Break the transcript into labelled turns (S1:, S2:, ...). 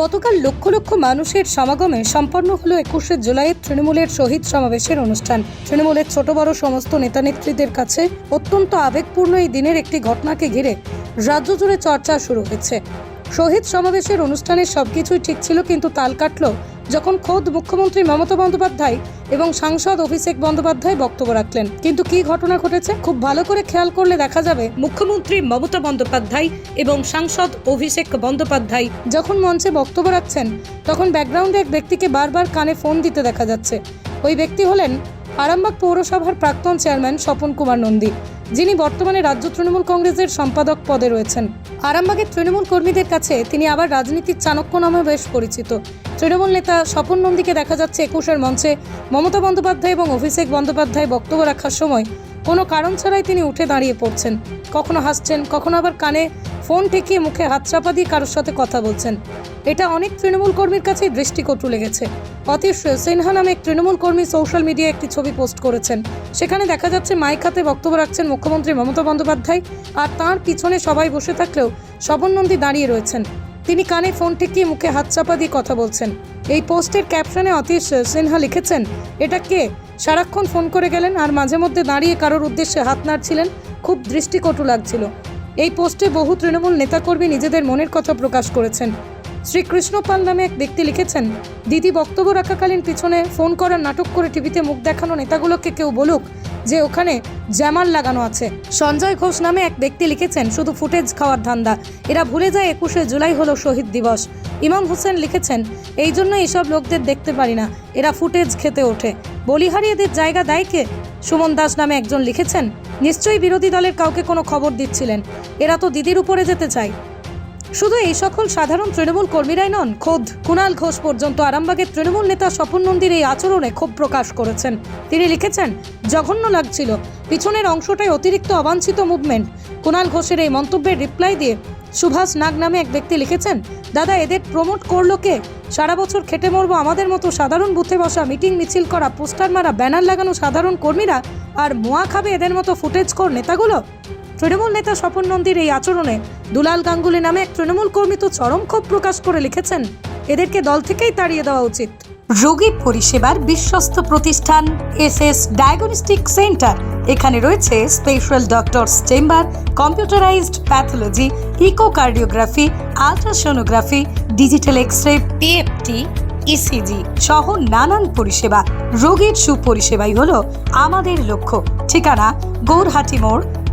S1: গতকাল লক্ষ লক্ষ মানুষের সমাগমে সম্পন্ন হলো একুশে জুলাইয়ের তৃণমূলের শহীদ সমাবেশের অনুষ্ঠান। তৃণমূলের ছোট বড় সমস্ত নেতানেত্রীদের কাছে অত্যন্ত আবেগপূর্ণ এই দিনের একটি ঘটনাকে ঘিরে রাজ্য জুড়ে চর্চা শুরু হয়েছে। শহীদ সমাবেশের অনুষ্ঠানের সবকিছুই ঠিক ছিল, কিন্তু তাল কাটল যখন খোদ মুখ্যমন্ত্রী মমতা বন্দ্যোপাধ্যায় এবং সাংসদ অভিষেক বন্দ্যোপাধ্যায় বক্তব্য রাখলেন। কিন্তু কি ঘটনা ঘটেছে? খুব ভালো করে খেয়াল করলে দেখা যাবে, মুখ্যমন্ত্রী মমতা বন্দ্যোপাধ্যায় এবং সাংসদ অভিষেক বন্দ্যোপাধ্যায় যখন মঞ্চে বক্তব্য রাখছেন, তখন ব্যাকগ্রাউন্ডে এক ব্যক্তিকে বারবার কানে ফোন দিতে দেখা যাচ্ছে। ওই ব্যক্তি হলেন আরামবাগ পৌরসভার প্রাক্তন চেয়ারম্যান স্বপন কুমার নন্দী, যিনি বর্তমানে রাজ্য তৃণমূল কংগ্রেসের সম্পাদক পদে রয়েছেন। আরামবাগের তৃণমূল কর্মীদের কাছে তিনি আবার রাজনীতির চাণক্য নামে বেশ পরিচিত। তৃণমূল নেতা স্বপন নন্দীকে দেখা যাচ্ছে একুশের মঞ্চে মমতা বন্দ্যোপাধ্যায় এবং অভিষেক বন্দ্যোপাধ্যায় বক্তব্য রাখার সময় কোনো কারণ ছাড়াই তিনি উঠে দাঁড়িয়ে পড়ছেন। কখনো হাসছেন, কখনো আবার কানে ফোন ঠেকিয়ে মুখে হাত চাপা দিয়ে কারোর সাথে কথা বলছেন। এটা অনেক তৃণমূল কর্মীর কাছেই দৃষ্টিকটু লেগেছে। অতীশ সিনহা নামে এক তৃণমূল কর্মী সোশ্যাল মিডিয়ায় একটি ছবি পোস্ট করেছেন। সেখানে দেখা যাচ্ছে, মাইক হাতে বক্তব্য রাখছেন মুখ্যমন্ত্রী মমতা বন্দ্যোপাধ্যায় আর তার পিছনে সবাই বসে থাকলেও স্বপন নন্দী দাঁড়িয়ে রয়েছেন। তিনি কানে ফোন ঠেকিয়ে মুখে হাত চাপা দিয়ে কথা বলছেন। এই পোস্টের ক্যাপশনে অতীশ সিনহা লিখেছেন, এটা কে? সারাক্ষণ ফোন করে গেলেন আর মাঝে মধ্যে দাঁড়িয়ে কারোর উদ্দেশ্যে হাত নাড়ছিলেন, খুব দৃষ্টিকটু লাগছিল। এই পোস্টে বহু তৃণমূল নেতাকর্মী নিজেদের মনের কথা প্রকাশ করেছেন। শ্রীকৃষ্ণ পাল নামে এক ব্যক্তি লিখেছেন, দিদি বক্তব্য রাখাকালীন পিছনে ফোন করার নাটক করে টিভিতে মুখ দেখানো নেতাগুলোকে কেউ বলুক যে ওখানে জ্যামার লাগানো আছে। সঞ্জয় ঘোষ নামে এক ব্যক্তি লিখেছেন, শুধু ফুটেজ খাওয়ার ধান্দা। এরা ভুলে যায় একুশে জুলাই হলো শহীদ দিবস। ইমাম হোসেন লিখেছেন, এই জন্য এইসব লোকদের দেখতে পারি না। এরা ফুটেজ খেতে ওঠে। বলিহারি এদের জায়গা দেয় কে? সুমন দাস নামে একজন লিখেছেন, নিশ্চয়ই বিরোধী দলের কাউকে কোনো খবর দিচ্ছিলেন। এরা তো দিদির উপরে যেতে চায়। শুধু এই সকল সাধারণ তৃণমূল কর্মীরাই নন, খোদ কুণাল ঘোষ পর্যন্ত আরামবাগের তৃণমূল নেতা স্বপন নন্দীর এই আচরণে ক্ষোভ প্রকাশ করেছেন। তিনি লিখেছেন, জঘন্য লাগছিল। পিছনের অংশটাই অতিরিক্ত অবাঞ্ছিত মুভমেন্ট কুণাল ঘোষের এই মন্তব্যের রিপ্লাই দিয়ে সুভাষ নাগ নামে এক ব্যক্তি লিখেছেন, দাদা, এদের প্রমোট করল কে? সারা বছর খেটে মরবো আমাদের মতো সাধারণ বুথে বসা মিটিং মিছিল করা, পোস্টার মারা, ব্যানার লাগানো সাধারণ কর্মীরা, আর মোয়া খাবে এদের মতো ফুটেজ কর নেতাগুলো? তৃণমূল নেতা স্বপন নন্দীর এই আচরণে দুলাল গাঙ্গুলি নামে এক তৃণমূল কর্মী তো চরম ক্ষোভ প্রকাশ করে লিখেছেন, এদেরকে দল থেকেই তাড়িয়ে দেওয়া উচিত। রোগী পরিষেবার বিশ্বস্ত প্রতিষ্ঠান এস এস ডায়াগনস্টিক সেন্টার। এখানে রয়েছে special doctors chamber, computerised pathology, echocardiography, ultrasonography, digital X ray PFT, ECG সহ নানান পরিষেবা। রোগীর সুপরিষেবাই হলো আমাদের লক্ষ্য। ঠিকানা গৌরহাটি মোড়